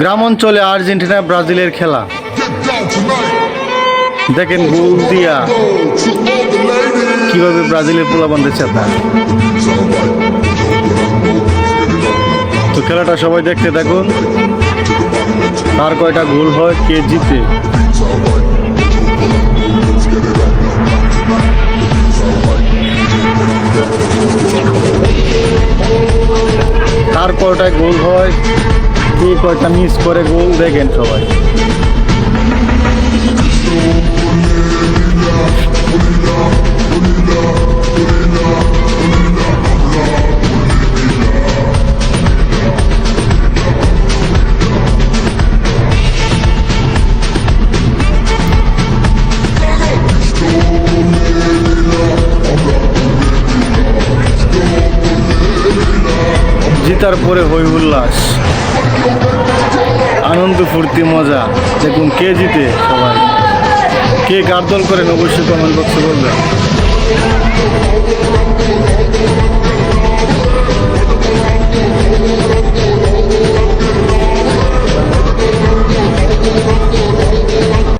গ্রাম অঞ্চলে আর্জেন্টিনা, ব্রাজিলের খেলা। দেখেন গোল দিয়া কীভাবে ব্রাজিলের পোলা বান্ধেছে আপনার। তো খেলাটা সবাই দেখতে দেখুন তার কয়টা গোল হয়, কে জিতে? তার কয়টা গোল হয় কে কয়টা মিস করে গোল দেখেন সবাই। জিতার পরে হই উল্লাস আনন্দ, ফুর্তি, মজা। দেখুন কে জিতে সবাই। কে গার্দল দল করেন অবশ্যই কমেন্ট বক্সে বলবেন?